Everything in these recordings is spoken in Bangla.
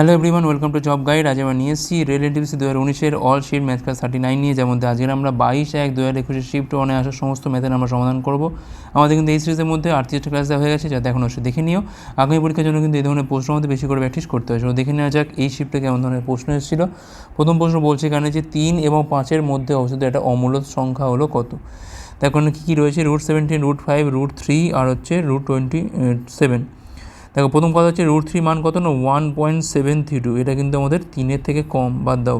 Hello everyone welcome to job guide আজ আমরা নিয়ে এসেছি রেল এনটিপিসি দু হাজার উনিশের all shift math class thirty nine নিয়ে যেমন আজকের আমরা বাইশ এক দু হাজার একুশে শিফট ওয়ানে আসা সমস্ত ম্যাথের আমরা সমাধান করব। আমাদের কিন্তু এই সিরিজের মধ্যে আটত্রিশটা ক্লাস দেওয়া হয়ে গেছে, যাতে এখন অবশ্যই দেখে নিও। আগামী পরীক্ষার জন্য কিন্তু এই ধরনের প্রশ্নের মধ্যে বেশি করে প্র্যাকটিস করতে হয়। দেখে নেওয়া যাক এই শিফটে কেমন ধরনের প্রশ্ন এসেছিল। প্রথম প্রশ্ন বলছে এখানে যে তিন এবং পাঁচের মধ্যে অবস্থিত একটা অমূলত সংখ্যা হলো কত? দেখো কী কী রয়েছে? Root seventeen root five root three আর হচ্ছে রুট টোয়েন্টি সেভেন দেখো, প্রথম কথা হচ্ছে রুট থ্রি মান কত না? One point seven three two এটা কিন্তু আমাদের তিনের থেকে কম, বাদ দাও।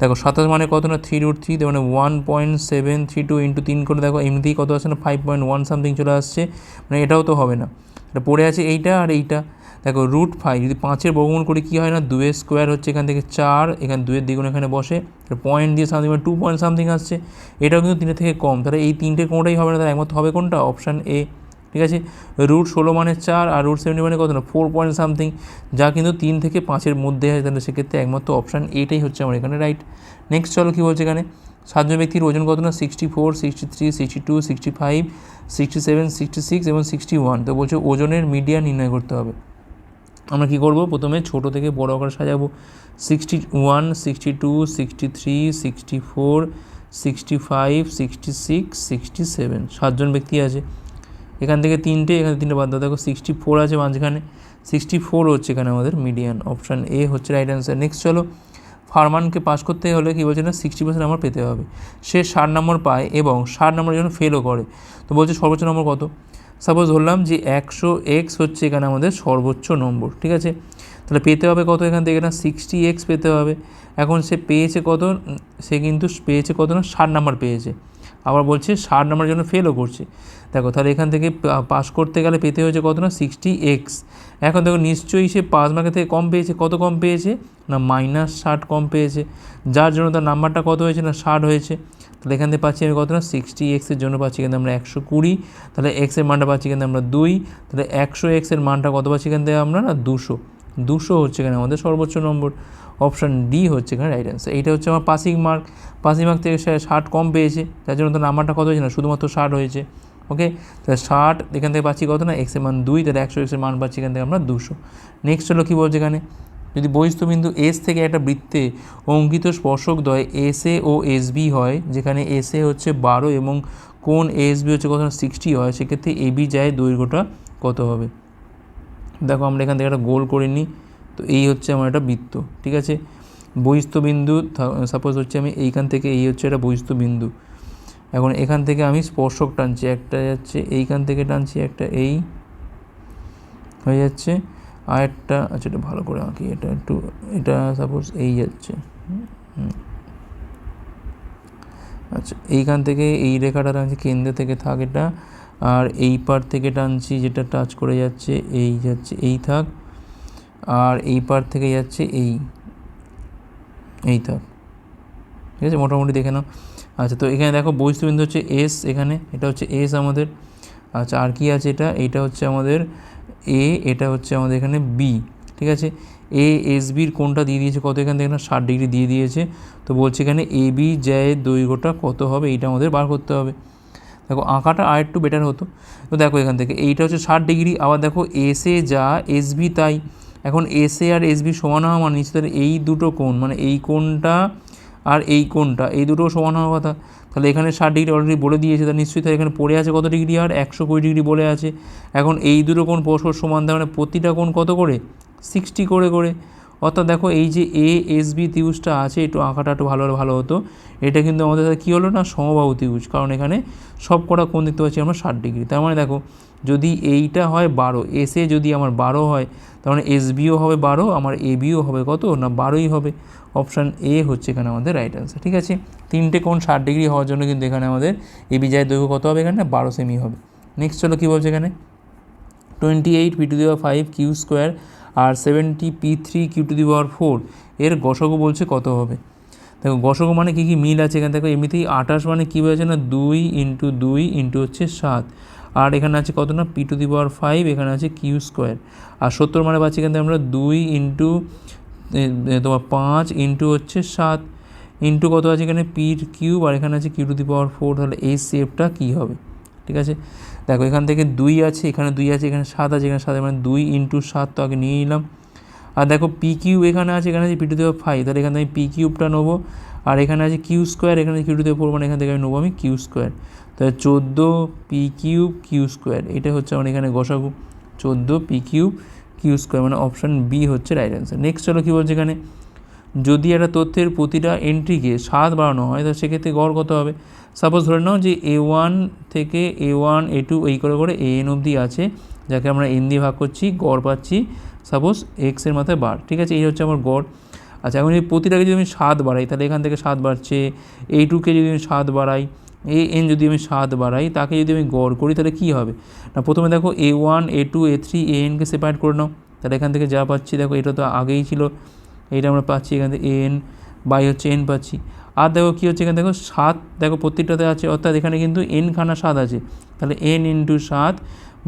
দেখো, সাতাশ মানে কত না? থ্রি রুট থ্রি মানে one point seven three two into তিন করে দেখো, এমনিতেই কত আসছে না? ফাইভ পয়েন্ট ওয়ান সামথিং চলে আসছে। মানে এটাও তো হবে না। এটা পড়ে আছে এইটা আর এইটা। দেখো রুট ফাইভ যদি পাঁচের বর্গমূল করে, কী হয় না? দুয়ের স্কোয়ার হচ্ছে এখান থেকে চার, এখানে দুয়ের দ্বিগুণ এখানে বসে। পয়েন্ট দিয়ে সামথিং মানে টু পয়েন্ট সামথিং আসছে। এটাও কিন্তু তিনের থেকে কম। তাহলে এই তিনটে কোনোটাই হবে না। তাহলে একমাত্র হবে কোনটা? অপশান এ ঠিক আছে? রুট ষোলো মানে চার আর রুট সেভেন্টি মানে কত না? ফোর পয়েন্ট সামথিং যা কিন্তু তিন থেকে পাঁচের মধ্যে হয়। তাহলে সেক্ষেত্রে একমাত্র অপশান এটাই হচ্ছে আমার এখানে রাইট নেক্সট চলো কী বলছে এখানে? সাতজন ব্যক্তির ওজন কত না? Sixty four sixty three sixty two sixty five sixty seven sixty six এবং সিক্সটি ওয়ান তো বলছে ওজনের মিডিয়া নির্ণয় করতে হবে। আমরা কী করব? প্রথমে ছোটো থেকে বড় আকার সাজাবো। Sixty one sixty two sixty three sixty four sixty five sixty six sixty seven সাতজন ব্যক্তি আছে। এখান থেকে তিনটে, এখানে তিনটে বাদ দেখো সিক্সটি ফোর আছে মাঝখানে। সিক্সটি ফোর হচ্ছে এখানে আমাদের মিডিয়ান অপশান এ হচ্ছে রাইট অ্যান্সার নেক্সট চলো, ফারমানকে পাস করতে হলে কী বলছে না সিক্সটি পার্সেন্ট নাম্বার পেতে হবে। সে ষাট নম্বর পায় এবং ষাট নম্বরের জন্য ফেলও করে। তো বলছে সর্বোচ্চ নম্বর কত? সাপোজ ধরলাম যে একশো এক্স হচ্ছে এখানে আমাদের সর্বোচ্চ নম্বর ঠিক আছে? তাহলে পেতে হবে কত এখান থেকে না? সিক্সটি এক্স পেতে হবে। এখন সে পেয়েছে কত? সে কিন্তু পেয়েছে কত না? ষাট নাম্বার পেয়েছে। আবার বলছে ষাট নাম্বারের জন্য ফেলও করছে। দেখো, তাহলে এখান থেকে পাস করতে গেলে পেতে হয়েছে কত না? সিক্সটি এক্স এখন দেখো, নিশ্চয়ই সে পাঁচ মার্কের থেকে কম পেয়েছে। কত কম পেয়েছে? না মাইনাস ষাট কম পেয়েছে। যার জন্য তার নাম্বারটা কত হয়েছে? না, ষাট হয়েছে। তাহলে এখান থেকে পাচ্ছি আমি কত না? সিক্সটি এক্সের জন্য পাচ্ছি কিন্তু আমরা একশো কুড়ি। তাহলে এক্সের মানটা পাচ্ছি কিন্তু আমরা দুই। তাহলে একশো এক্সের মানটা কত পাচ্ছি থেকে আমরা? না, দুশো। দুশো হচ্ছে এখানে আমাদের সর্বোচ্চ নম্বর, অপশান ডি হচ্ছে এখানে রাইট অ্যান্সার এইটা হচ্ছে আমার পাসিং মার্ক পাসিং মার্ক থেকে ষাট কম পেয়েছে যার জন্য তো নাম্বারটা কত হয়েছে না, শুধুমাত্র ষাট হয়েছে ওকে তাহলে ষাট এখান থেকে পাচ্ছি কত না এক্সের মান দুই, তাহলে একশো এক্সের মান পাচ্ছি এখান থেকে আমরা দুশো। নেক্সট হলো কী বলছে এখানে? যদি বিন্দু এস থেকে একটা বৃত্তে অঙ্কিত স্পর্শক দ্বয় S A O S B হয়, যেখানে এস এ হচ্ছে বারো এবং কোন এস বি হচ্ছে কত সিক্সটি হয়, সেক্ষেত্রে এ বি যায় দৈর্ঘ্যটা কত হবে? দেখো আমরা এখান থেকে একটা গোল করে নিই। তো এই হচ্ছে আমার একটা বৃত্ত, ঠিক আছে? বিন্দু সাপোজ হচ্ছে আমি এইখান থেকে এই হচ্ছে একটা বিন্দু। এখন এখান থেকে আমি স্পর্শক টানছি, একটা যাচ্ছে এইখান থেকে টানছি, একটা এই হয়ে যাচ্ছে। আর একটা আচ্ছা এটা ভালো করে আঁকি, এটা একটু, এটা সাপোজ এই যাচ্ছে। আচ্ছা এইখান থেকে এই রেখাটা টানছি, কেন্দ্র থেকে থাক এটা। আর এই পার থেকে টানছি, যেটা টাচ করে যাচ্ছে, এই যাচ্ছে, এই থাক। আর এই পার থেকে যাচ্ছে, এই। এই থাক। ঠিক আছে? মোটামুটি দেখে নাও। আচ্ছা তো এখানে দেখো বৈস্তবিন্দু হচ্ছে এস এখানে, এটা হচ্ছে এস আমাদের। আচ্ছা আর কি আছে এটা? এইটা হচ্ছে আমাদের এ এটা হচ্ছে আমাদের এখানে বি ঠিক আছে? এ এস বির কোনটা দিয়ে দিয়েছে কত এখান থেকে? না, ষাট ডিগ্রি দিয়ে দিয়েছে। তো বলছে এখানে এ বি যায় দৈর্ঘ্যটা কত হবে? এইটা আমাদের বার করতে হবে। দেখো আঁকাটা আর একটু বেটার হতো। তো দেখো এখান থেকে, এইটা হচ্ছে ষাট ডিগ্রি আবার দেখো এস যা এস বি তাই। এখন এস আর এস বি সমান হওয়া মানে নিশ্চিত এই দুটো কোণ মানে এই কোণটা আর এই কোণটা, এই দুটো সমান হওয়ার কথা। তাহলে এখানে ষাট ডিগ্রি অলরেডি বলে দিয়েছে, তাহলে নিশ্চয়ই তাহলে এখানে পড়ে আছে কত ডিগ্রি আর? একশো কুড়ি ডিগ্রি বলে আছে। এখন এই দুটো কোণ পরস্পর সমান, তার মানে প্রতিটা কোণ কত করে? সিক্সটি করে করে। অর্থাৎ দেখো এই যে এ এস বি ত্রিভুজটা আছে, একটু আঁকাটা একটু ভালো ভালো হতো। এটা কিন্তু আমাদের কী হলো না? সমবাহু ত্রিভুজ। কারণ এখানে সব কটা কোণ দেখতে পাচ্ছি আমরা ষাট ডিগ্রি। তার মানে দেখো, যদি এইটা হয় বারো এসে যদি আমার বারো হয়, তার মানে এস বিও হবে বারো, আমার এ বিও হবে কত? না বারোই হবে। অপশান এ হচ্ছে এখানে আমাদের রাইট অ্যান্সার ঠিক আছে? তিনটে কোণ ষাট ডিগ্রি হওয়ার জন্য কিন্তু এখানে আমাদের এ বি যায় দৈর্ঘ্য কত হবে এখানে? বারো সেমি হবে। নেক্সট চলো কী বলছে এখানে? Twenty eight P to the power five Q square R seventy P three Q to the power four এর গসগু বলছে কত হবে? দেখো গসগু মানে কী কী মিল আছে এখানে? দেখো, এমনিতেই আঠাশ মানে কী হয়েছে না? দুই ইন্টু দুই ইন্টু হচ্ছে সাত। আর এখানে আছে কত না? P to the power five এখানে আছে কিউ স্কোয়ার আর সত্তর মানে পাচ্ছি এখান আমরা দুই ইন্টু তোমার পাঁচ ইন্টু হচ্ছে সাত। ইন্টু কত আছে এখানে? পির কিউব আর এখানে আছে Q to the power four তাহলে এই শেপটা কী হবে? ঠিক আছে? দেখো, এখান থেকে দুই আছে, এখানে দুই আছে, এখানে সাত আছে, এখানে সাত মানে দুই ইন্টু সাত তো আগে নিয়ে নিলাম। আর দেখো পি কিউব এখানে আছে এখানে আছে পি টু দেওয়া ফাইভ তাহলে এখানে আমি পি কিউবটা নেব। আর এখানে আছে কিউ স্কোয়ার এখানে কিউ টু দেওয়া ফোর মানে এখান থেকে আমি নেব আমি কিউ স্কোয়ার তাহলে চোদ্দ পি কিউব কিউ স্কোয়ার এটা হচ্ছে আমার এখানে গসাগু চোদ্দ পি কিউব কিউ স্কোয়ার মানে অপশান বি হচ্ছে রাইট অ্যান্সার নেক্সট চলো কী বলছে এখানে? যদি একটা তথ্যের প্রতিটা এন্ট্রিকে সাত বাড়ানো হয়, তাহলে সেক্ষেত্রে গড় কত হবে? সাপোজ ধরে নাও যে এ ওয়ান থেকে এ ওয়ান এ টু এই করে করে এ এন অবধি আছে, যাকে আমরা এন দিয়ে ভাগ করছি, গড় পাচ্ছি সাপোজ এক্সের মাথায় বার, ঠিক আছে? এই হচ্ছে আমার গড়। আচ্ছা এখন এই প্রতিটাকে যদি আমি সাত বাড়াই, তাহলে এখান থেকে সাত বাড়ছে এই টুকে যদি আমি সাত বাড়াই এ এন যদি আমি সাত বাড়াই, তাকে যদি আমি গড় করি, তাহলে কী হবে? না, প্রথমে দেখো A one A two A three A NK separate করে নাও, তাহলে এখান থেকে যা পাচ্ছি, দেখো, এটা তো আগেই ছিল। এইটা আমরা পাচ্ছি, এখান থেকে এন বাই হচ্ছে এন পাচ্ছি। আর দেখো কী হচ্ছে এখানে, দেখো সাত, দেখো প্রত্যেকটাতে আছে, অর্থাৎ এখানে কিন্তু এন খানা সাত আছে। তাহলে এন ইন্টু সাত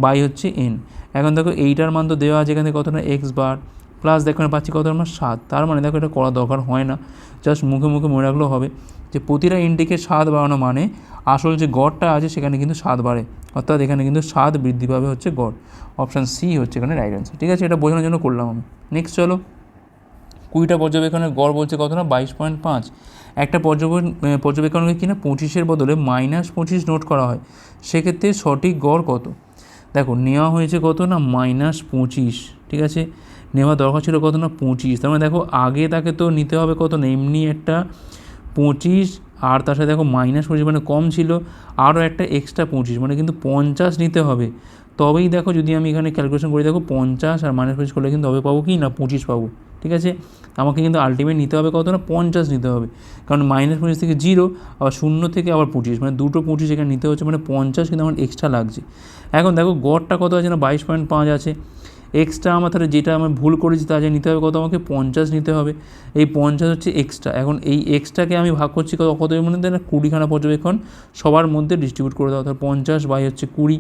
বাই হচ্ছে এন এখন দেখো এইটার মান তো দেওয়া আছে এখানে কত না এক্স বার প্লাস দেখো এখানে পাচ্ছি কত আমরা সাত। তার মানে দেখো এটা করা দরকার হয় না। জাস্ট মুখে মুখে মনে রাখলেও হবে যে প্রতিটা ইনটেকে স্বাদ বাড়ানো মানে আসল যে গড়টা আছে সেখানে কিন্তু স্বাদ বাড়ে। অর্থাৎ এখানে কিন্তু স্বাদ বৃদ্ধি পাবে হচ্ছে গড়। অপশান সি হচ্ছে এখানে রাইট অ্যান্সার ঠিক আছে, এটা বোঝানোর জন্য করলাম আমি। নেক্সট চলো। কুড়িটা পর্যবেক্ষণের গড় বলছে কত না? বাইশ পয়েন্ট পাঁচ। একটা পর্যবেক্ষণ পর্যবেক্ষণকে কিনা? পঁচিশের বদলে মাইনাস পঁচিশ নোট করা হয়। সেক্ষেত্রে সঠিক গড় কত? দেখো, নেওয়া হয়েছে কত না? মাইনাস পঁচিশ, ঠিক আছে? নেওয়া দরকার ছিল কত না? পঁচিশ। তার মানে দেখো, আগে তাকে তো নিতে হবে কত না? এমনি একটা পঁচিশ, আর তার সাথে দেখো মাইনাস পঁচিশ মানে কম ছিল, আরও একটা এক্সট্রা পঁচিশ মানে কিন্তু পঞ্চাশ নিতে হবে। তবেই দেখো যদি আমি এখানে ক্যালকুলেশন করি, দেখো পঞ্চাশ আর মাইনাস পঁচিশ করলে কিন্তু হবে পাবো কি না? পঁচিশ পাবো। ঠিক আছে? আমাকে কিন্তু আলটিমেট নিতে হবে কত না? পঞ্চাশ নিতে হবে। কারণ মাইনাস পঁচিশ থেকে জিরো আবার শূন্য থেকে আবার পঁচিশ। মানে দুটো পঁচিশ এখানে নিতে হচ্ছে মানে পঞ্চাশ কিন্তু আমার এক্সট্রা লাগছে। এখন দেখো গড়টা কত আছে না? বাইশ পয়েন্ট পাঁচ আছে। এক্সট্রা আমার তাহলে যেটা আমি ভুল করেছি, তা যে নিতে হবে কত আমাকে? পঞ্চাশ নিতে হবে। এই পঞ্চাশ হচ্ছে এক্সট্রা এখন এই এক্সট্রাকে আমি ভাগ করছি কত কত মধ্যে? না, কুড়িখানা পর্যবেক্ষণ সবার মধ্যে ডিস্ট্রিবিউট করে দেওয়া অর্থাৎ পঞ্চাশ বাই হচ্ছে কুড়ি।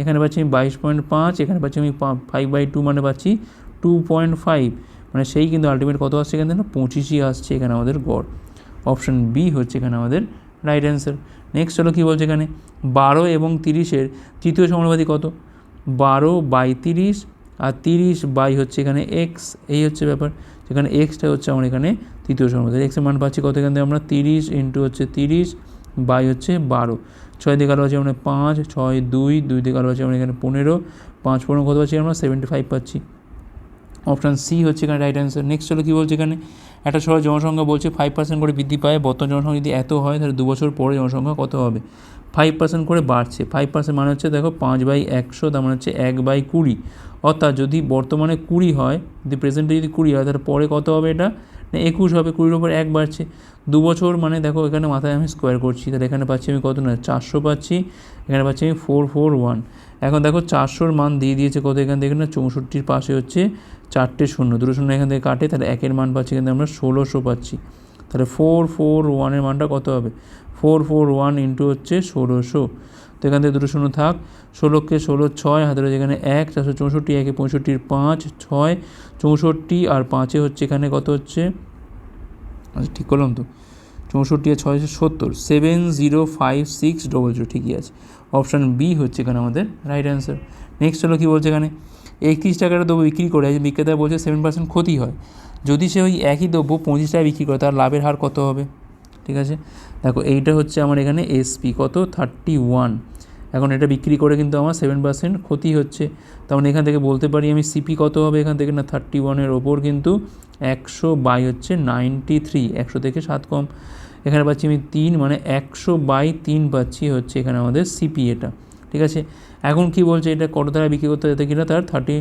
এখানে পাচ্ছি আমি বাইশ পয়েন্ট পাঁচ, এখানে পাচ্ছি আমি ফাইভ বাই টু মানে পাচ্ছি টু পয়েন্ট ফাইভ মানে সেই কিন্তু আলটিমেট কত আসছে এখানে পঁচিশই আসছে এখানে আমাদের গড়। অপশান বি হচ্ছে এখানে আমাদের রাইট অ্যান্সার নেক্সট হলো কী বলছে এখানে? বারো এবং তিরিশের তৃতীয় সমানুপাতি কত? বারো বাই তিরিশ আর তিরিশ বাই হচ্ছে এখানে এক্স এই হচ্ছে ব্যাপার। সেখানে এক্সটা হচ্ছে আমার এখানে তৃতীয় সমানুপাতি এক্সের মান পাচ্ছি কত এখান থেকে আমরা? তিরিশ ইন্টু হচ্ছে তিরিশ বাই হচ্ছে বারো। ছয় দিকে আলো আছে আমরা পাঁচ, ছয়, দুই দুই দিকে আলো আছে আমরা এখানে পনেরো। পাঁচ পনেরো কত পাচ্ছি আমরা? সেভেন্টি ফাইভ পাচ্ছি। অপশান সি হচ্ছে এখানে রাইট অ্যান্সার নেক্সট হলো কী বলছে এখানে? একটা শহরের জনসংখ্যা বলছে ফাইভ পার্সেন্ট করে বৃদ্ধি পায়, বর্তমান জনসংখ্যা যদি এত হয়, তাহলে দু বছর পরে জনসংখ্যা কত হবে? ফাইভ পার্সেন্ট করে বাড়ছে। ফাইভ পার্সেন্ট মানে হচ্ছে দেখো পাঁচ বাই একশো, তার মানে হচ্ছে এক বাই কুড়ি। অর্থাৎ যদি বর্তমানে কুড়ি হয়, যদি প্রেজেন্টে যদি কুড়ি হয়, তাহলে পরে কত হবে এটা? না, একুশ হবে, কুড়ির ওপর এক বাড়ছে। দু বছর মানে দেখো এখানে মাথায় আমি স্কোয়ার করছি, তাহলে এখানে পাচ্ছি আমি কত না, চারশো পাচ্ছি। এখানে পাচ্ছি আমি ফোর ফোর ওয়ান এখন দেখো চারশোর মান দিয়ে দিয়েছে কত এখান থেকে? না, চৌষট্টির পাশে হচ্ছে চারটে শূন্য, দুটো শূন্য এখান থেকে কাটে, তাহলে একের মান পাচ্ছি কিন্তু আমরা ষোলোশো পাচ্ছি। তাহলে ফোর ফোর ওয়ানের মানটা কত হবে? ফোর ফোর ওয়ান ইন্টু হচ্ছে ষোলোশো। তো এখান থেকে দুটো শূন্য থাক, ষোলোকে ষোলো ছয়, হাতে রয়েছে এখানে এক, চারশো চৌষট্টি, একে পঁয়ষট্টির পাঁচ, ছয়, চৌষট্টি, আর পাঁচে হচ্ছে এখানে কত হচ্ছে? আচ্ছা ঠিক করলাম তো। চৌষট্টি আর ছয়শো সত্তর। Seven zero five six double zero ঠিকই আছে। অপশান বি হচ্ছে এখানে আমাদের রাইট অ্যান্সার নেক্সট হলো কী বলছে এখানে? একত্রিশ টাকাটা দ্রব্য বিক্রি করে বিক্রেতা বলছে সেভেন পার্সেন্ট ক্ষতি হয়। যদি সে ওই একই দ্রব্য পঁচিশ টাকা বিক্রি করে, তার লাভের হার কত হবে? ঠিক আছে? দেখো, এইটা হচ্ছে আমার এখানে এসপি কত? থার্টি ওয়ান এখন এটা বিক্রি করে কিন্তু আমার সেভেন পার্সেন্ট ক্ষতি হচ্ছে। তখন এখান থেকে বলতে পারি আমি সিপি কত হবে এখান থেকে না? থার্টি ওয়ানের ওপর কিন্তু একশো বাই হচ্ছে নাইনটি থ্রি একশো থেকে সাত কম। এখানে পাচ্ছি আমি তিন মানে একশো বাই তিন পাচ্ছি হচ্ছে এখানে আমাদের সিপি এটা। ঠিক আছে? এখন কি বলছে? এটা কত টাকা বিক্রি করতে যেতে কিনা তার থার্টি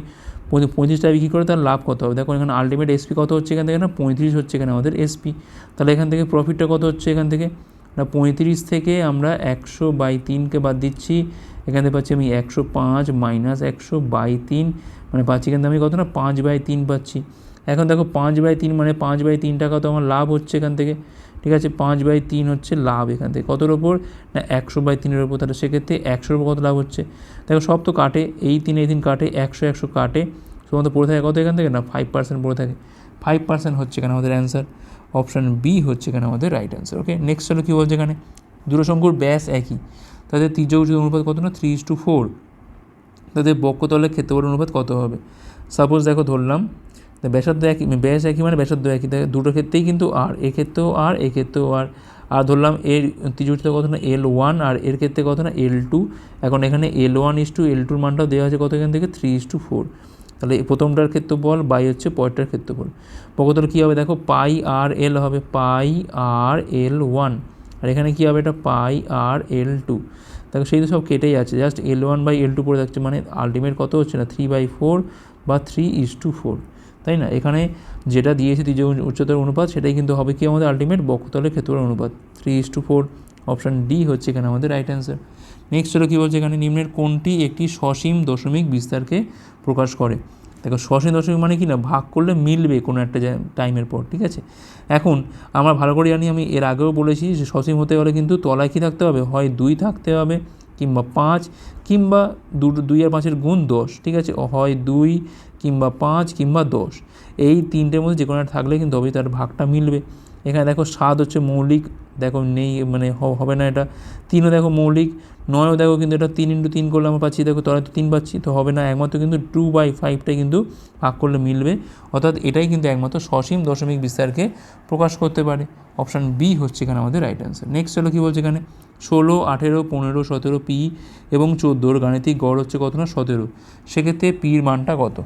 পঁয়ত্রিশ টাকা বিক্রি করে তার লাভ কত হবে? দেখো এখানে আলটিমেট এসপি কত হচ্ছে এখান থেকে না? পঁয়ত্রিশ হচ্ছে এখানে আমাদের এসপি তাহলে এখান থেকে প্রফিটটা কত হচ্ছে এখান থেকে? না, পঁয়ত্রিশ থেকে আমরা একশো বাই তিনকে বাদ দিচ্ছি। এখান থেকে পাচ্ছি আমি একশো পাঁচ মাইনাস একশো বাই তিন মানে পাচ্ছি এখান থেকে আমি কত না? পাঁচ বাই তিন পাচ্ছি। এখন দেখো পাঁচ বাই তিন মানে পাঁচ বাই তিন টাকা তো আমার লাভ হচ্ছে এখান থেকে। ঠিক আছে, পাঁচ বাই তিন হচ্ছে লাভ এখান থেকে। কতর ওপর? না, একশো বাই তিনের ওপর। তাহলে সেক্ষেত্রে একশোর ওপর কত লাভ হচ্ছে? দেখো, সব তো কাটে, এই তিন এই তিন কাটে, একশো একশো কাটে। শুধুমাত্র পড়ে থাকে কত এখান থেকে? না ফাইভ পার্সেন্ট পড়ে থাকে। ফাইভ পার্সেন্ট হচ্ছে এখানে আমাদের অ্যান্সার অপশান বি হচ্ছে এখানে আমাদের রাইট অ্যান্সার ওকে নেক্সট হলো কী বলছে এখানে? দূরশঙ্কুর ব্যাস একই। তাদের তীর্যক অনুপাত কত না? থ্রি ইস টু ফোর তাদের বক্ষতলের ক্ষেত্রফল অনুপাত কত হবে? সাপোজ দেখো, ধরলাম তা ব্যাসার্ধ একই ব্যাস একই মানে ব্যাসার্ধ একই দুটো ক্ষেত্রেই কিন্তু আর এক্ষেত্রেও আর এক্ষেত্রেও আর আর ধরলাম এর ত্রিজোটিতে কত না এল ওয়ান আর এর ক্ষেত্রে কত না এল টু এখন এখানে এল ওয়ান ইস টু এল টুর মানটাও দেওয়া আছে কত এখান থেকে থ্রি ইস টু ফোর তাহলে প্রথমটার ক্ষেত্রফল বাই হচ্ছে পরেরটার ক্ষেত্রফল। পকতল কী হবে? দেখো পাই আর এল হবে পাই আর এল ওয়ান আর এখানে কী হবে? এটা পাই আর এল টু দেখো, সেই তো সব কেটেই আছে। Just L one by L two পড়ে থাকছে মানে আলটিমেট কত হচ্ছে না থ্রি বাই ফোর বা থ্রি ইস টু ফোর তাই না? এখানে যেটা দিয়েছে ত্রিজ উচ্চতর অনুপাত, সেটাই কিন্তু হবে কি আমাদের আলটিমেট বক্ষতলের ক্ষেত্রের অনুপাত। Three is to four option D হচ্ছে এখানে আমাদের রাইট অ্যান্সার নেক্সট হলো কী বলছে এখানে? নিম্নের কোনটি একটি সসীম দশমিক বিস্তারকে প্রকাশ করে। দেখো, সসীম দশমিক মানে কি না? ভাগ করলে মিলবে কোনো একটা টাইমের পর, ঠিক আছে? এখন আমরা ভালো করে জানি, আমি এর আগেও বলেছি যে সসীম হতে হলে কিন্তু তলায় কী থাকতে হবে? হয় দুই থাকতে হবে, কিংবা পাঁচ, কিংবা দু দুই আর পাঁচের গুণ দশ, ঠিক আছে? হয় দুই কিংবা পাঁচ কিংবা দশ। এই তিনটের মধ্যে যে কোনো একটা থাকলে কিন্তু তবেই তার ভাগটা মিলবে। এখানে দেখো সাত হচ্ছে মৌলিক, দেখো নেই মানে হবে না এটা। তিনও দেখো মৌলিক, নয়ও দেখো কিন্তু এটা তিন ইন্টু তিন করলে আমরা পাচ্ছি, দেখো তলায় তো তিন পাচ্ছি, তো হবে না। একমাত্র কিন্তু টু বাই ফাইভটাই কিন্তু ভাগ করলে মিলবে। অর্থাৎ এটাই কিন্তু একমাত্র সসীম দশমিক বিস্তারকে প্রকাশ করতে পারে। অপশান বি হচ্ছে এখানে আমাদের রাইট অ্যান্সার নেক্সট হলো কী বলছে এখানে? ষোলো, আঠেরো, পনেরো, সতেরো, পি এবং চোদ্দোর গাণিতিক গড় হচ্ছে কত না? সতেরো। সেক্ষেত্রে পির মানটা কত?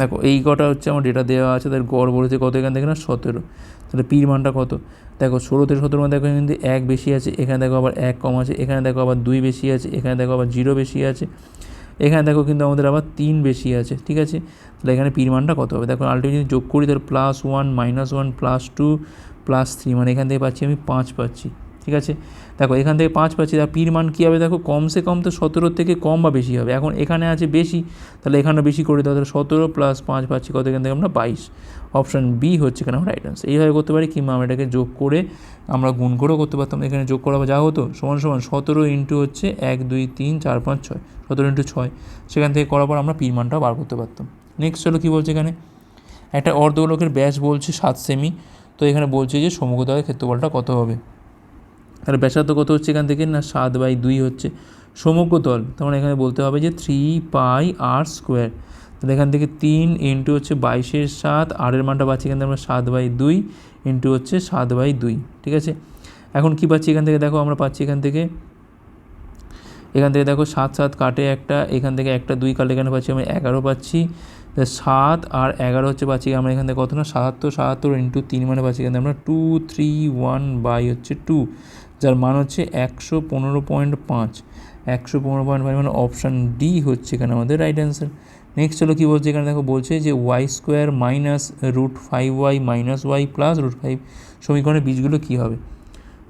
দেখো, এই কটা হচ্ছে আমার ডেটা দেওয়া আছে, তার গড় বলেছে কত এখান থেকে না? সতেরো। তাহলে পির মানটা কত? দেখো ষোলো থেকে সতেরো মধ্যে দেখো কিন্তু এক বেশি আছে, এখানে দেখো আবার এক কম আছে, এখানে দেখো আবার দুই বেশি আছে, এখানে দেখো আবার জিরো বেশি আছে, এখানে দেখো কিন্তু আমাদের আবার তিন বেশি আছে, ঠিক আছে? তাহলে এখানে পির মানটা কত হবে? দেখো আলটিমেট যদি যোগ করি, তাহলে plus one minus one plus two plus three মানে এখান থেকে পাচ্ছি আমি পাঁচ পাচ্ছি, ঠিক আছে? দেখো, এখান থেকে পাঁচ পাচ্ছি তার পির মান কী হবে? দেখো কমসে কম তো সতেরো থেকে কম বা বেশি হবে। এখন এখানে আছে বেশি, তাহলে এখানে বেশি করে দেওয়া তাহলে সতেরো প্লাস পাঁচ পাচ্ছি কত? এখান থেকে আমরা বাইশ। অপশান বি হচ্ছে এখানে আমার রাইট আনসার এইভাবে করতে পারি কিংবা আমরা এটাকে যোগ করে আমরা গুণ করেও করতে পারতাম। এখানে যোগ করা যা হতো, সমান সমান সতেরো ইন্টু হচ্ছে এক, দুই, তিন, চার, পাঁচ, ছয়। সতেরো ইন্টু ছয়। সেখান থেকে করার পর আমরা পির মানটাও বার করতে পারতাম। নেক্সট হলো কী বলছে এখানে? একটা অর্ধগোলকের ব্যাস বলছে সাত সেমি তো এখানে বলছে যে সমগ্রতার ক্ষেত্রফলটা কত হবে? তাহলে ব্যাসার্ধ কত হচ্ছে এখান থেকে? না, সাত বাই দুই হচ্ছে। সমগ্র তল তখন মানে এখানে বলতে হবে যে থ্রি পাই আর স্কোয়ার তাহলে এখান থেকে তিন ইন্টু হচ্ছে বাইশের সাত, আরের মানটা পাচ্ছি এখান থেকে আমরা সাত বাই দুই ইন্টু হচ্ছে সাত বাই দুই, ঠিক আছে? এখন কি পাচ্ছি এখান থেকে? দেখো, আমরা পাচ্ছি এখান থেকে এখান থেকে দেখো সাত সাত কাটে একটা, এখান থেকে একটা দুই কাটে এখানে পাচ্ছি? আমরা এগারো পাচ্ছি। সাত আর এগারো হচ্ছে পাচ্ছি আমরা এখান থেকে কত না? সাতাত্তর সাতাত্তর ইন্টু তিন মানে পাচ্ছি এখান থেকে আমরা টু থ্রি ওয়ান বাই হচ্ছে টু যার মান হচ্ছে একশো পনেরো পয়েন্ট পাঁচ। একশো পনেরো পয়েন্ট পাঁচ মানে অপশান ডি হচ্ছে এখানে আমাদের রাইট অ্যান্সার নেক্সট হলো কী বলছে? এখানে দেখো বলছে যে Y square minus root five Y minus Y plus root five সমীকরণের বীজগুলো কী হবে?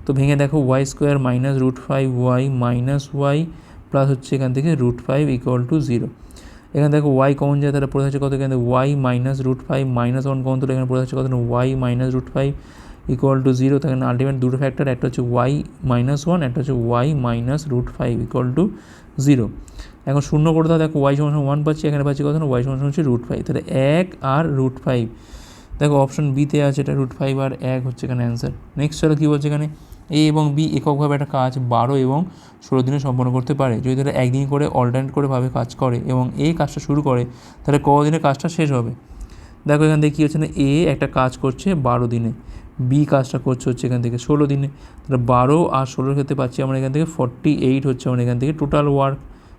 তো ভেঙে দেখো Y square minus root five Y minus Y plus হচ্ছে এখান থেকে root five equal to zero এখানে দেখো ওয়াই কমন যায়, তাহলে পড়ে থাকছে কত? এখানে Y minus root five minus one common তুলে এখানে পড়ে থাকছে কত? Y minus root five equal to zero তাহলে আলটিমেট দুটো ফ্যাক্টর একটা হচ্ছে ওয়াই মাইনাস ওয়ান একটা হচ্ছে Y minus root five equal to zero এখন শূন্য করে দাও, দেখো ওয়াই সমান ওয়ান পাচ্ছি, এখানে পাচ্ছি কত না ওয়াই সমান হচ্ছে রুট ফাইভ তাহলে এক আর রুট ফাইভ দেখো অপশন বিতে আছে এটা রুট ফাইভ আর এক হচ্ছে এখানে অ্যান্সার নেক্সট হলো কী বলছে এখানে? এ এবং বি এককভাবে একটা কাজ বারো এবং ষোলো দিনে সম্পন্ন করতে পারে। যদি তারা একদিন করে অল্টারনেট করে ভাবে কাজ করে এবং এই কাজটা শুরু করে, তাহলে কদিনে কাজটা শেষ হবে? দেখো এখান থেকে কী হচ্ছে না এ একটা কাজ করছে বারো দিনে। বি কাজটা করছে হচ্ছে এখান থেকে ষোলো দিনে। তাহলে বারো আর ষোলোর ক্ষেত্রে পাচ্ছি আমরা এখান থেকে ফর্টি এইট হচ্ছে আমরা এখান থেকে টোটাল ওয়ার্ক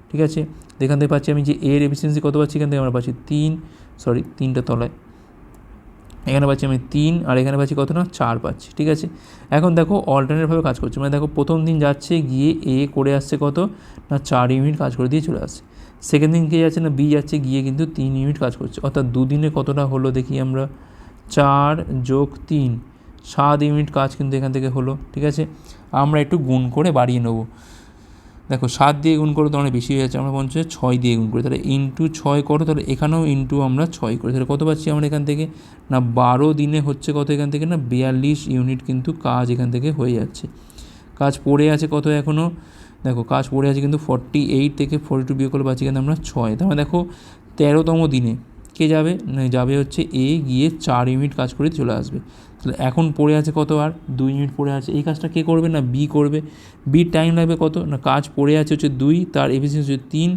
ঠিক আছে? এখান থেকে পাচ্ছি আমি যে এর এফিসিয়েন্সি কত পাচ্ছি এখান থেকে? আমরা পাচ্ছি তিন সরি তিনটা তলায়। এখানে পাচ্ছি আমি তিন আর এখানে পাচ্ছি কত না? চার পাচ্ছি, ঠিক আছে? এখন দেখো অল্টারনেটভাবে কাজ করছে। মানে দেখো প্রথম দিন যাচ্ছে, গিয়ে এ করে আসছে কত? না, চার ইউনিট কাজ করে দিয়ে চলে আসছে। সেকেন্ড দিন কে যাচ্ছে না? বি যাচ্ছে, গিয়ে কিন্তু তিন ইউনিট কাজ করছে। অর্থাৎ দুদিনে কতটা হলো দেখি আমরা? চার যোগ তিন। সাত ইউনিট কাজ কিন্তু এখান থেকে হলো, ঠিক আছে? আমরা একটু গুণ করে বাড়িয়ে নেব। দেখো, সাত দিয়ে গুণ করো তো অনেক বেশি হয়ে যাচ্ছে, আমরা বলছি ছয় দিয়ে গুণ করি। তাহলে ইন্টু ছয় করো, তাহলে এখানেও ইন্টু আমরা ছয় করি। তাহলে কত পাচ্ছি আমরা এখান থেকে? না, বারো দিনে হচ্ছে কত এখান থেকে? না, বিয়াল্লিশ ইউনিট কিন্তু কাজ এখান থেকে হয়ে যাচ্ছে। কাজ পড়ে আছে কত এখনও দেখো, কাজ পড়ে আছে কিন্তু ফর্টি এইট থেকে ফর্টি টু বিয়ে করলে পাচ্ছি কিন্তু আমরা ছয়। তার মানে দেখো, তেরোতম দিনে কে যাবে? না, যাবে হচ্ছে এ গিয়ে চার ইউনিট কাজ করে চলে আসবে। তাহলে এখন পড়ে আছে কত আর? দুই মিনিট পড়ে আছে। এই কাজটা কে করবে না? বি করবে। বির টাইম লাগবে কত? না, কাজ পড়ে আছে হচ্ছে দুই, তার এফিসিয়েন্সি হচ্ছে তিন,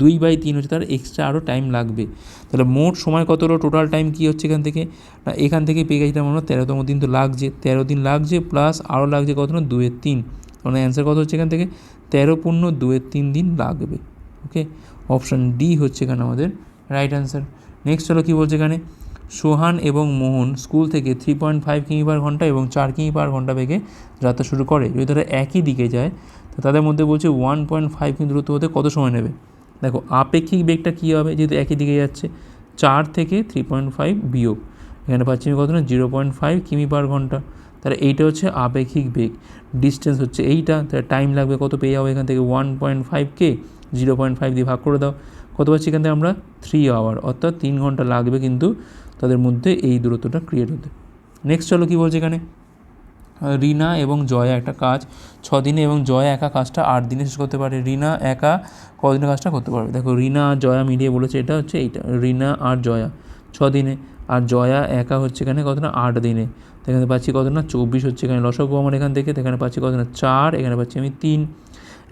দুই বাই তিন হচ্ছে তার এক্সট্রা আরও টাইম লাগবে। তাহলে মোট সময় কত হলো? টোটাল টাইম কী হচ্ছে এখান থেকে? না, এখান থেকে পেয়ে গেছিলাম আমরা তেরোতম দিন তো লাগছে। তেরো দিন লাগছে প্লাস আরও লাগছে কত না? দুয়ের তিন। মানে অ্যান্সার কত হচ্ছে এখান থেকে? তেরো পূর্ণ দুয়ের তিন দিন লাগবে। ওকে অপশান ডি হচ্ছে এখানে আমাদের রাইট অ্যান্সার নেক্সট হলো কী বলছে এখানে? সোহান এবং মোহন স্কুল থেকে থ্রি পয়েন্ট ফাইভ কিমি পার ঘণ্টা এবং চার কিমি পার ঘণ্টা বেগে যাত্রা শুরু করে। যদি তারা একই দিকে যায়, তো তাদের মধ্যে বলছে ওয়ান পয়েন্ট ফাইভ কিমি দূরত্ব হতে কত সময় নেবে? দেখো, আপেক্ষিক বেগটা কী হবে যেহেতু একই দিকে যাচ্ছে? চার থেকে থ্রি পয়েন্ট ফাইভ বিয়োগ। এখানে পাচ্ছি আমি কত না জিরো পয়েন্ট ফাইভ কিমি পার ঘণ্টা। তাহলে এইটা হচ্ছে আপেক্ষিক বেগ। ডিস্টেন্স হচ্ছে এইটা। তাহলে টাইম লাগবে কত? পেয়ে যাব এখান থেকে ওয়ান পয়েন্ট ফাইভকে জিরো পয়েন্ট ফাইভ দিয়ে ভাগ করে দাও। কত পাচ্ছি এখান থেকে আমরা? থ্রি আওয়ার অর্থাৎ তিন ঘণ্টা লাগবে কিন্তু তাদের মধ্যে এই দূরত্বটা ক্রিয়েট হতে। নেক্সট চলো কী বলছে এখানে? রিনা এবং জয়া একটা কাজ ছ দিনে এবং জয়া একা কাজটা আট দিনে শেষ করতে পারে। রিনা একা কদিনে কাজটা করতে পারবে? দেখো, রিনা আর জয়া মিলিয়ে বলেছে, এটা হচ্ছে এইটা, রিনা আর জয়া ছ দিনে আর জয়া একা হচ্ছে এখানে কত না আট দিনে। এখানে পাচ্ছি কত না চব্বিশ হচ্ছে এখানে। লসক আমার এখান থেকে এখানে পাচ্ছি কত না চার, এখানে পাচ্ছি আমি তিন।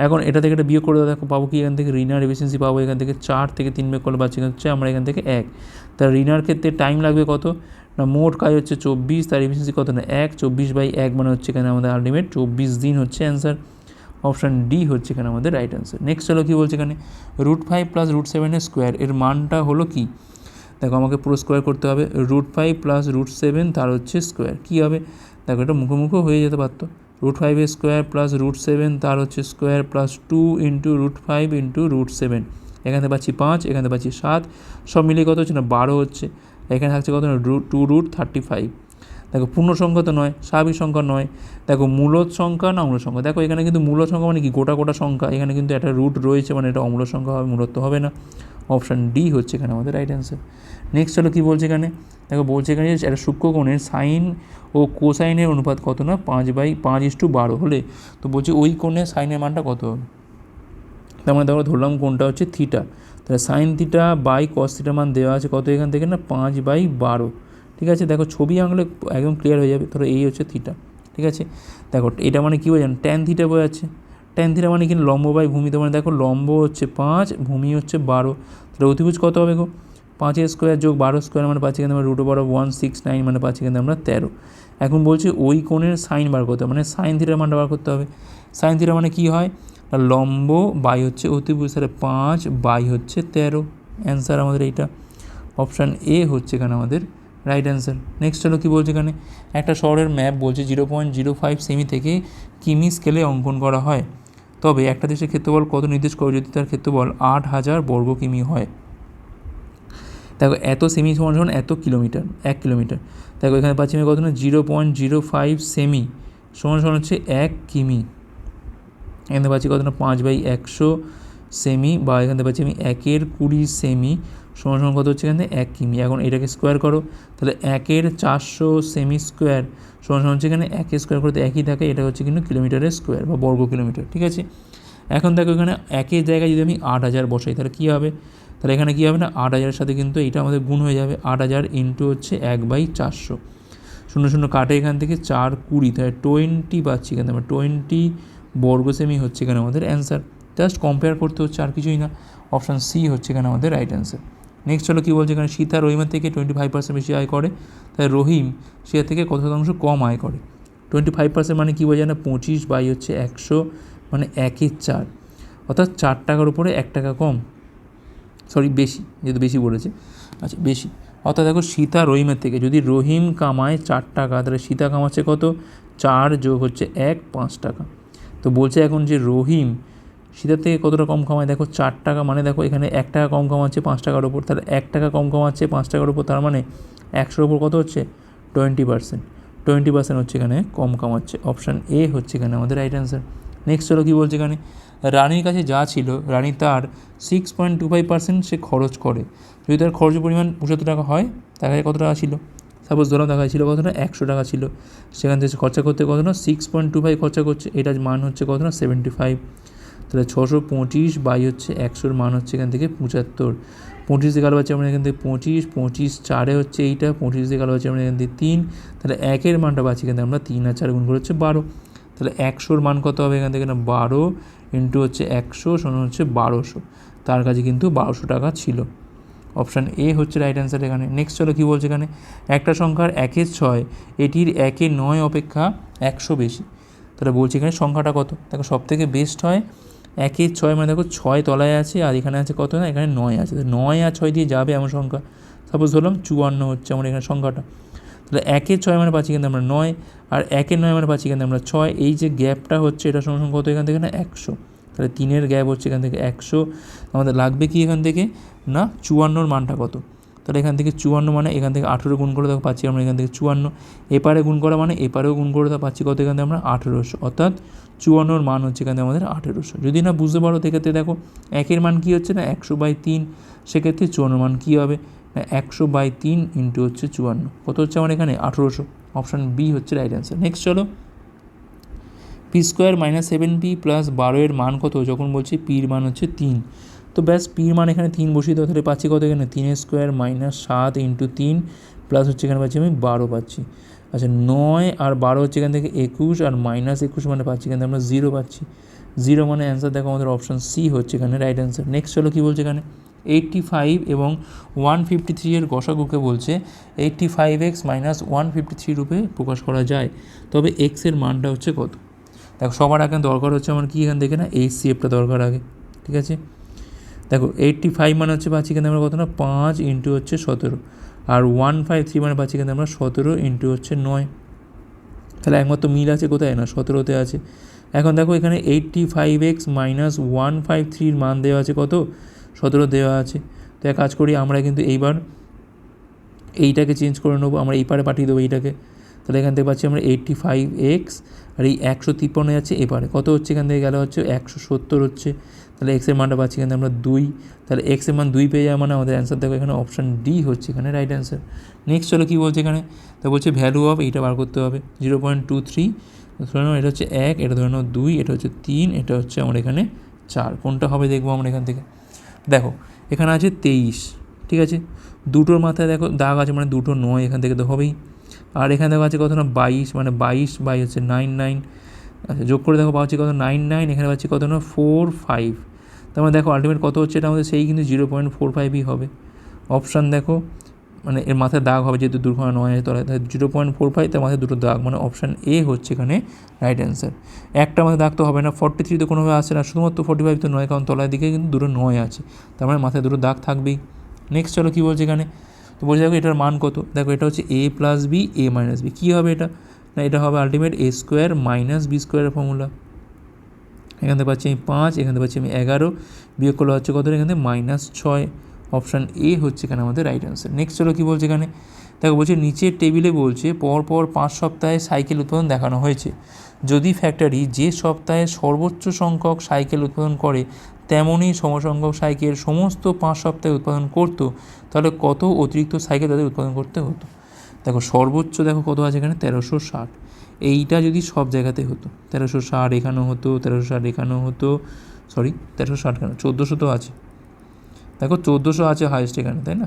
এখন এটা থেকে এটা বিয়োগ করে দেখো পাবো কি? এখান থেকে রিনার এফিসিয়েন্সি পাবো, এখান থেকে চার থেকে তিন বিয়োগ করলে পাচ্ছি হচ্ছে, আমরা এখান থেকে এক। তা রিনার ক্ষেত্রে টাইম লাগবে কত? না, মোট কাজ হচ্ছে চব্বিশ, তার এফিসিয়েন্সি কত না? এক, চব্বিশ বাই এক মানে হচ্ছে এখানে আমাদের আলটিমেট চব্বিশ দিন হচ্ছে অ্যান্সার অপশান ডি হচ্ছে এখানে আমাদের রাইট অ্যান্সার নেক্সট হলো কী বলছে এখানে? রুট ফাইভ প্লাস রুট সেভেনের স্কোয়ার এর মানটা হলো কি? দেখো আমাকে পুরো স্কোয়ার করতে হবে। Root five plus root seven তার হচ্ছে স্কোয়ার কী হবে? দেখো এটা মুখোমুখো হয়ে যেতে পারতো। রুট ফাইভের স্কোয়ার প্লাস রুট সেভেন তার হচ্ছে square plus two into root five into root seven এখানে পাচ্ছি পাঁচ, এখানে পাচ্ছি সাত। সব মিলিয়ে কত হচ্ছে না? বারো হচ্ছে। এখানে থাকছে কত root two root thirty five দেখো পূর্ণ সংখ্যা তো নয়, স্বাভাবিক সংখ্যা নয়। দেখো মূলত সংখ্যা না অম্ল সংখ্যা দেখো, এখানে কিন্তু মূল সংখ্যা মানে কি? গোটা গোটা সংখ্যা। এখানে কিন্তু একটা রুট রয়েছে মানে এটা অম্ল সংখ্যা হবে মূলত হবে না। অপশান ডি হচ্ছে এখানে আমাদের রাইট অ্যান্সার নেক্সট হলো কী বলছে এখানে? দেখো, বলছে এখানে একটা সূক্ষ্মকোণের সাইন ও কোসাইনের অনুপাত কত না? পাঁচ বাই পাঁচ ইস টু বারো হলে। তো বলছে ওই কোণের সাইনের মানটা কত হবে? তার মানে দেখো ধরলাম কোনটা হচ্ছে থিটা। তাহলে সাইন থিটা বাই কস থিটার মান দেওয়া আছে কত এখান থেকে না? পাঁচ বাই বারো। ঠিক আছে? দেখো ছবি আঁকলে একদম ক্লিয়ার হয়ে যাবে। ধরো এই হচ্ছে থিটা। ঠিক আছে? দেখো এটা মানে কী বোঝান? ট্যান থিটা বোঝাচ্ছে। ট্যান থিটা মানে কি লম্ব বাই ভূমি তো মানে দেখো লম্ব হচ্ছে পাঁচ, ভূমি হচ্ছে বারো। তাহলে অতিভুজ কত হবে গো? পাঁচের স্কোয়ার যোগ বারো স্কোয়ার মানে পাচ্ছি এখানে আমরা root over one six nine মানে পাচ্ছি এখানে আমরা তেরো। এখন বলছি ওই কোণের সাইন বার করতে হবে মানে সাইন থিটার মানটা বার করতে হবে। সাইন থিটা মানে কী হয়? লম্ব বাই হচ্ছে অতিভুজ, তাহলে পাঁচ বাই হচ্ছে তেরো। অ্যান্সার আমাদের এইটা। অপশান এ হচ্ছে এখানে আমাদের রাইট অ্যান্সার নেক্সট হলো কী বলছে এখানে? একটা শহরের ম্যাপ বলছে জিরো পয়েন্ট জিরো ফাইভ সেমি থেকে কিমি স্কেলে অঙ্কন করা হয়। তবে একটা দেশের ক্ষেত্রফল কত নির্দেশ করে? যদি তার ক্ষেত্রফল আট হাজার বর্গ কিমি হয়। দেখো, এত সেমি সমান সমান এত কিলোমিটার এক কিলোমিটার দেখো, এখানে পাচ্ছি আমি কত না জিরো পয়েন্ট জিরো ফাইভ সেমি সমান সমান হচ্ছে এক কিমি। এখানে পাচ্ছি কত না পাঁচ বাই একশো সেমি বা এখানে পাচ্ছি আমি একের কুড়ি সেমি সমান সমান কত হচ্ছে এখানে? এক কিমি। এখন এটাকে স্কোয়ার করো, তাহলে একের চারশো সেমি স্কোয়ার সমান সমান হচ্ছে এখানে একের স্কোয়ার করতে একই থাকে, এটা হচ্ছে কিন্তু কিলোমিটারের স্কোয়ার বা বর্গ কিলোমিটার ঠিক আছে? এখন দেখো এখানে একের জায়গায় যদি আমি আট হাজার বসাই, তাহলে কী হবে? তাহলে এখানে কী হবে না? আট হাজারের সাথে কিন্তু এটা আমাদের গুণ হয়ে যাবে। আট হাজার ইন্টু হচ্ছে এক বাই চারশো। শূন্য শূন্য কাটে এখান থেকে চার কুড়ি। তাহলে টোয়েন্টি পাচ্ছি এখানে। আমরা টোয়েন্টি বর্গ সেমি হচ্ছে এখানে আমাদের অ্যান্সার জাস্ট কম্পেয়ার করতে হচ্ছে, আর কিছুই না। অপশান সি হচ্ছে এখানে আমাদের রাইট অ্যান্সার নেক্সট হলো কী বলছে এখানে? সীতা রহিমের থেকে টোয়েন্টি ফাইভ পার্সেন্ট বেশি আয় করে। তাই রহিম সে থেকে কত শতাংশ কম আয় করে? টোয়েন্টি ফাইভ পার্সেন্ট মানে কী বোঝায় না? পঁচিশ বাই হচ্ছে একশো মানে একের চার। অর্থাৎ চার টাকার উপরে এক টাকা কম। সরি, বেশি, যেহেতু বেশি বলেছে। আচ্ছা বেশি। অর্থাৎ দেখো, সীতা রহিমের থেকে, যদি রহিম কামায় চার টাকা, তাহলে সীতা কামাচ্ছে কত? চার যোগ হচ্ছে এক, পাঁচ টাকা। তো বলছে এখন যে রহিম, সীতার থেকে কতটা কম কামায়? দেখো, চার টাকা মানে দেখো, এখানে এক টাকা কম কামাচ্ছে পাঁচ টাকার ওপর, তাহলে এক টাকা কম কামাচ্ছে পাঁচ টাকার ওপর, তার মানে একশোর ওপর কত হচ্ছে? Twenty percent. টোয়েন্টি পার্সেন্ট হচ্ছে এখানে কম কামাচ্ছে। অপশান এ হচ্ছে এখানে আমাদের রাইট অ্যান্সার। নেক্সট হলো কী বলছে এখানে? রানীর কাছে যা ছিল, রানী তার six point two five percent সে খরচ করে। যদি তার খরচের পরিমাণ পঁচাত্তর টাকা হয় তার কাছে কত টাকা ছিল? সাপোজ ধরো দেখা ছিল কত না একশো টাকা ছিল। সেখান থেকে খরচা করতে কত না সিক্স পয়েন্ট টু ফাইভ খরচা করছে। এটার মান হচ্ছে কত না সেভেন্টি ফাইভ তাহলে ছশো পঁচিশ বাই হচ্ছে একশোর মান হচ্ছে এখান থেকে পঁচাত্তর। পঁচিশ দিয়ে কালো পাচ্ছি আমরা এখান থেকে পঁচিশ পঁচিশ চারে হচ্ছে এইটা, পঁচিশ দিয়ে কালো পাচ্ছি আমরা এখান থেকে তিন। তাহলে একের মানটা পাচ্ছি কিন্তু আমরা তিন আর চার গুণ করে হচ্ছে বারো। তাহলে একশোর মান কত হবে এখান থেকে? না, বারো ইন্টু হচ্ছে একশো শোনো হচ্ছে বারোশো। তার কাছে কিন্তু বারোশো টাকা ছিল। অপশান এ হচ্ছে রাইট অ্যান্সার এখানে। নেক্সট চলো কী বলছে এখানে? একটা সংখ্যার একের ছয়, এটির একে নয় অপেক্ষা একশো বেশি। তাহলে বলছি এখানে সংখ্যাটা কত? দেখো সব থেকে বেস্ট হয় একের ছয় মানে দেখো ছয় তলায় আছে আর এখানে আছে কত না? এখানে নয় আছে। নয় আর ছয় দিয়ে যাবে এমন সংখ্যা। সাপোজ ধরলাম চুয়ান্ন হচ্ছে আমার এখানে সংখ্যাটা। তাহলে একের ছয় মানে পাচ্ছি কিন্তু আমরা নয়, আর একের নয় মানে পাচ্ছি কিন্তু আমরা ছয়। এই যে গ্যাপটা হচ্ছে, এটা সঙ্গে কত এখান থেকে না? একশো। তাহলে তিনের গ্যাপ হচ্ছে এখান থেকে একশো। আমাদের লাগবে কি এখান থেকে? না, চুয়ান্নর মানটা কত? তাহলে এখান থেকে চুয়ান্ন মানে এখান থেকে আঠেরো গুণ করে দেখো পাচ্ছি আমরা এখান থেকে চুয়ান্ন। এপারে গুণ করা মানে এপারেও গুণ করে দেওয়া পাচ্ছি কত এখান থেকে আমরা? আঠেরোশো। অর্থাৎ চুয়ান্নর মান হচ্ছে এখান আমাদের আঠেরোশো। যদি না বুঝতে পারো সেক্ষেত্রে দেখো একের মান কী হচ্ছে না? একশো বাই তিন। সেক্ষেত্রে চুয়ান্নর মান কী হবে? একশো বাই তিন ইন্টু হচ্ছে চুয়ান্ন। কত হচ্ছে আমার এখানে? আঠেরোশো। অপশান বি হচ্ছে রাইট অ্যান্সার নেক্সট চলো। P square minus seven P plus বারো এর মান কত? যখন বলছি পির মান হচ্ছে তিন। তো ব্যাস পির মান এখানে তিন বসিয়ে দেওয়া তাহলে পাচ্ছি কত এখানে? তিনের স্কোয়ার মাইনাস সাত ইন্টু তিন প্লাস হচ্ছে এখানে পাচ্ছি আমি বারো পাচ্ছি। আচ্ছা নয় আর বারো হচ্ছে এখান থেকে একুশ আর মাইনাস একুশ মানে পাচ্ছি এখান আমরা জিরো পাচ্ছি। জিরো মানে অ্যান্সার দেখো আমাদের অপশান সি হচ্ছে এখানে রাইট অ্যান্সার নেক্সট চলো কী বলছে এখানে? এইটটি ফাইভ এবং ওয়ান ফিফটি থ্রি এর গসাগুকে বলছে eighty five X minus one fifty three রূপে প্রকাশ করা যায়। তবে এক্সের মানটা হচ্ছে কত? দেখো, সবার আগে দরকার হচ্ছে আমার কি এখান থেকে না এইচ সি এফটা দরকার আগে, ঠিক আছে? দেখো এইটটি ফাইভ মানে হচ্ছে পাচ্ছি কিন্তু আমরা কত না, পাঁচ ইন্টু হচ্ছে সতেরো। আর ওয়ান ফাইভ থ্রি মানে পাচ্ছি কিন্তু আমরা সতেরো ইন্টু হচ্ছে নয়। তাহলে একমাত্র মিল আছে কোথায় না, সতেরোতে আছে। এখন দেখো, এখানে eighty five X minus one five থ্রির মান দেওয়া আছে কত? সতেরো দেওয়া আছে। তো এক কাজ করি, আমরা কিন্তু এইবার এইটাকে চেঞ্জ করে নেব, আমরা এই পারে পাঠিয়ে দেবো এইটাকে। তাহলে এখান থেকে পাচ্ছি আমরা এইটটি ফাইভ এক্স আর এই একশো তিপ্পান্ন যাচ্ছে এপারে কত হচ্ছে এখান থেকে? গেলে হচ্ছে একশো সত্তর হচ্ছে। তাহলে এক্সের মানটা পাচ্ছি এখান আমরা দুই। তাহলে এক্সের মান দুই পেয়ে যাওয়া মানে আমাদের অ্যান্সার দেখো, এখানে অপশান ডি হচ্ছে এখানে রাইট অ্যান্সার নেক্সট চলো কী বলছে এখানে? তা বলছে ভ্যালু অফ এইটা বার করতে হবে। জিরো পয়েন্ট টু থ্রি ধরে নাও এটা হচ্ছে এক, এটা ধরে নাও দুই, এটা হচ্ছে তিন, এটা হচ্ছে আমার এখানে চার। কোনটা হবে দেখব আমরা এখান থেকে। দেখো, এখানে আছে তেইশ, ঠিক আছে? দুটোর মাথায় দেখো দাগ আছে মানে দুটো নয় এখান থেকে তো হবেই। আর এখানে দেখো আছে কত না বাইশ মানে বাইশ বাই হচ্ছে নাইন নাইন। আচ্ছা যোগ করে দেখো পাচ্ছি কত? নাইন নাইন, এখানে পাচ্ছি কত না ফোর ফাইভ। তার মানে দেখো আলটিমেট কত হচ্ছে? এটা আমাদের সেই কিন্তু জিরো পয়েন্ট ফোর ফাইভই হবে। অপশান দেখো মানে এর মাথায় দাগ হবে যেহেতু দুর্ঘটনা নয় তলায় তাহলে জিরো পয়েন্ট ফোর ফাইভ তার মাথায় দুটো দাগ মানে অপশান এ হচ্ছে এখানে রাইট অ্যান্সার একটা মাথায় দাগ তো হবে না ফর্টি থ্রি তো কোনোভাবে আসে না, শুধুমাত্র ফর্টি ফাইভ তো নয়, কারণ তলার দিকে কিন্তু দুটো নয় আছে, তার মানে মাথায় দুটো দাগ থাকবেই। নেক্সট চলো কী বলছে এখানে? তো বলছে দেখো এটার মান কত? দেখো এটা হচ্ছে A plus B A minus B কী হবে এটা? না, এটা হবে ultimate A square minus B স্কোয়ারের ফর্মুলা এখান থেকে পাচ্ছি আমি পাঁচ, এখান থেকে পাচ্ছি আমি এগারো, বিয়োগ করলে হচ্ছে কত? এখান থেকে মাইনাস ছয়। অপশান এ হচ্ছে এখানে আমাদের রাইট অ্যান্সার নেক্সট চলো কী বলছে এখানে? দেখো বলছে, নিচের টেবিলে বলছে পর পর পাঁচ সপ্তাহে সাইকেল উৎপাদন দেখানো হয়েছে। যদি ফ্যাক্টরি যে সপ্তাহে সর্বোচ্চ সংখ্যক সাইকেল উৎপাদন করে, তেমনই সমসংখ্যক সাইকেল সমস্ত পাঁচ সপ্তাহে উৎপাদন করতো, তাহলে কত অতিরিক্ত সাইকেল তাদের উৎপাদন করতে হতো? দেখো, সর্বোচ্চ দেখো কত আছে এখানে? তেরোশো ষাট। এইটা যদি সব জায়গাতে হতো, তেরোশো ষাট এখানেও হতো, তেরোশো ষাট এখানেও হতো সরি তেরোশো ষাট কেন? চোদ্দোশো তো আছে। দেখো চোদ্দোশো আছে হায়েস্ট এখানে, তাই না?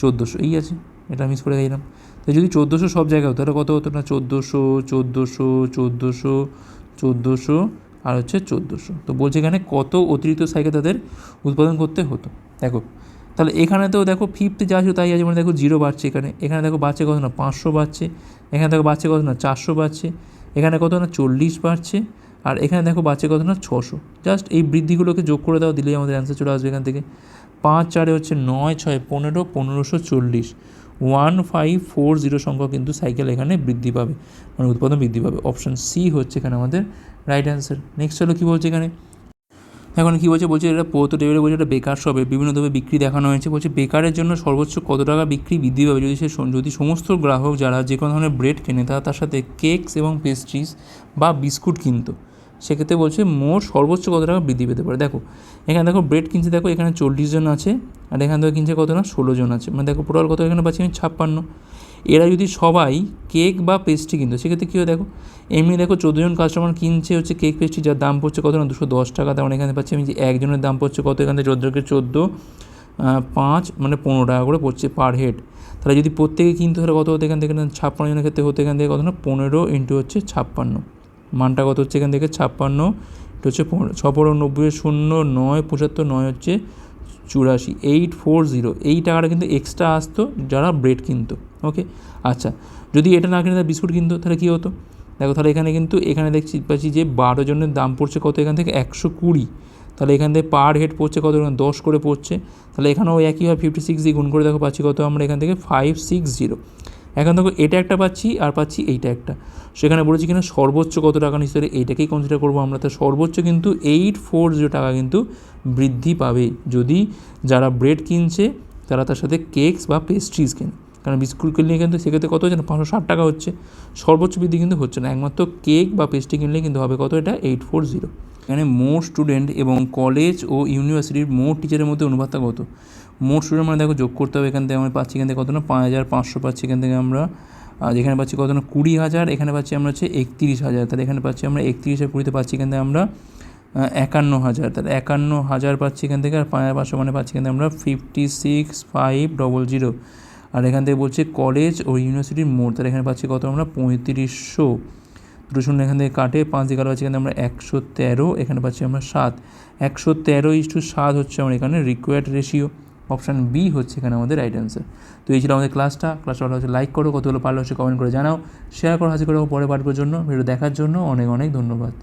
চোদ্দোশো, এই আছে, এটা মিস করে গেলাম। তো যদি চোদ্দোশো সব জায়গায় হতো, তাহলে কত হতো না? চোদ্দোশো চোদ্দোশো চোদ্দোশো চোদ্দোশো, আর হচ্ছে চোদ্দোশো। তো বলছে এখানে কত অতিরিক্ত সাইকেল তাদের উৎপাদন করতে হতো। দেখো, তাহলে এখানে তো দেখো ফিফথ যা আছে তাই আছে মানে দেখো জিরো বাড়ছে এখানে। এখানে দেখো বাড়ছে কত না? পাঁচশো বাড়ছে। এখানে দেখো বাড়ছে কত না? চারশো বাড়ছে। এখানে কত না? চল্লিশ বাড়ছে। আর এখানে দেখো বাড়ছে কত না? ছশো। জাস্ট এই বৃদ্ধিগুলোকে যোগ করে দাও, দিলেই আমাদের অ্যান্সার চলে আসবে এখান থেকে। পাঁচ চারে হচ্ছে নয়, ছয়, পনেরো, পনেরোশো চল্লিশ। ওয়ান ফাইভ ফোর জিরো সংখ্যক কিন্তু সাইকেল এখানে বৃদ্ধি পাবে মানে উৎপাদন বৃদ্ধি পাবে। অপশান সি হচ্ছে এখানে আমাদের রাইট অ্যান্সার নেক্সট হলো কী বলছে এখানে? এখন কী বলছে? বলছে এটা পৌত টেবিলে বলছে এটা বেকার সবে বিভিন্নভাবে বিক্রি দেখানো হয়েছে। বলছে বেকারের জন্য সর্বোচ্চ কত টাকা বিক্রি বৃদ্ধি পাবে? যদি সে যদি সমস্ত গ্রাহক যারা যে কোনো ধরনের ব্রেড কেনে, তারা তার সাথে কেকস এবং পেস্ট্রিজ বা বিস্কুট কিনতো। সেক্ষেত্রে বলছে মোট সর্বোচ্চ কত টাকা বৃদ্ধি পেতে পারে? দেখো, এখানে দেখো ব্রেড কিনছে, দেখো এখানে চল্লিশ জন আছে, আর এখান থেকে কিনছে কত না, ষোলো জন আছে। মানে দেখো টোটাল কত এখানে পাচ্ছি আমি ছাপ্পান্ন। এরা যদি সবাই কেক বা পেস্ট্রি কিনতো, সেক্ষেত্রে কী হয় দেখো, এমনি দেখো চোদ্দ জন কাস্টমার কিনছে হচ্ছে কেক পেস্ট্রি যার দাম পড়ছে কত না, দুশো দশ টাকা। তেমন এখানে পাচ্ছি আমি যে একজনের দাম পড়ছে কত, এখান থেকে চোদ্দোকে চোদ্দ পাঁচ মানে পনেরো টাকা করে পড়ছে পার হেড তাহলে যদি প্রত্যেকে কিনতে হলে কত হতো এখান থেকে? ছাপ্পান্ন জনের ক্ষেত্রে হতো এখান থেকে কত না, পনেরো ইন্টু হচ্ছে ছাপ্পান্ন। মানটা কত হচ্ছে এখান থেকে? ছাপ্পান্ন। এটা হচ্ছে ছ পনেরো শূন্য, নয়, পঁচাত্তর, নয় হচ্ছে চুরাশি এইট ফোর জিরো এই টাকাটা কিন্তু এক্সট্রা আসতো যারা ব্রেড কিনতো ওকে আচ্ছা যদি এটা না কিনে তারা বিস্কুট কিনতো, তাহলে কী হতো? দেখো, তাহলে এখানে কিন্তু, এখানে দেখছি, পাচ্ছি যে বারো জনের দাম পড়ছে কত? এখান থেকে একশো কুড়ি। তাহলে এখান থেকে পার হেড পড়ছে কত? দশ করে পড়ছে। তাহলে এখানেও একই হয় ফিফটি সিক্স দিয়ে গুণ করে দেখো, পাচ্ছি কত? আমরা এখান থেকে ফাইভ সিক্স জিরো এখন দেখো এটা একটা পাচ্ছি আর পাচ্ছি এইটা একটা। সেখানে বলেছি কিনা সর্বোচ্চ কত টাকা নিচ্ছে এইটাকেই কনসিডার করব আমরা। তো সর্বোচ্চ কিন্তু এইট ফোর জিরো টাকা কিন্তু বৃদ্ধি পাবে যদি যারা ব্রেড কিনছে, তারা তার সাথে কেকস বা পেস্ট্রিজ কেনে। কারণ বিস্কুট কিনলে কিন্তু সেক্ষেত্রে কত হচ্ছে না পাঁচশো ষাট টাকা হচ্ছে। সর্বোচ্চ বৃদ্ধি কিন্তু হচ্ছে না। একমাত্র কেক বা পেস্ট্রি কিনলে কিন্তু হবে। কত এটা? এইট ফোর জিরো এখানে মোট স্টুডেন্ট এবং কলেজ ও ইউনিভার্সিটির মোট টিচারের মধ্যে অনুপাতটা কত? মোট স্টুডেন্ট মানে দেখো যোগ করতে হবে এখান থেকে আমরা পাচ্ছি এখান থেকে কত না? পাঁচ হাজার পাঁচশো পাচ্ছি এখান থেকে আমরা আর যেখানে পাচ্ছি কত না? কুড়ি হাজার, এখানে পাচ্ছি আমরা হচ্ছে একত্রিশ হাজার। তাহলে এখানে পাচ্ছি আমরা একত্রিশ কুড়িতে পাচ্ছি এখান থেকে আমরা একান্ন হাজার। তাহলে একান্ন হাজার পাচ্ছি এখান থেকে আর পাঁচ হাজার পাঁচশো মানে পাচ্ছি এখান থেকে আমরা fifty six five double zero আর এখান থেকে বলছে কলেজ ও ইউনিভার্সিটির মোড় তাহলে এখানে পাচ্ছি কত আমরা? পঁয়ত্রিশশো। দুটো শূন্য এখান থেকে কাটে, পাঁচ দিকে পাচ্ছি এখানে আমরা একশো তেরো, এখানে পাচ্ছি আমরা সাত। একশো তেরো ইস টু সাত হচ্ছে আমার এখানে রিকোয়ার্ড রেশিও অপশান বি হচ্ছে এখানে আমাদের রাইট অ্যান্সার তো এই ছিল আমাদের ক্লাসটা ক্লাসটা ভালো হচ্ছে লাইক করো, কতগুলো পারলে হচ্ছে কমেন্ট করে জানাও। শেয়ার করো হাজির করো পরে পাঠবার জন্য। ভিডিও দেখার জন্য অনেক অনেক ধন্যবাদ।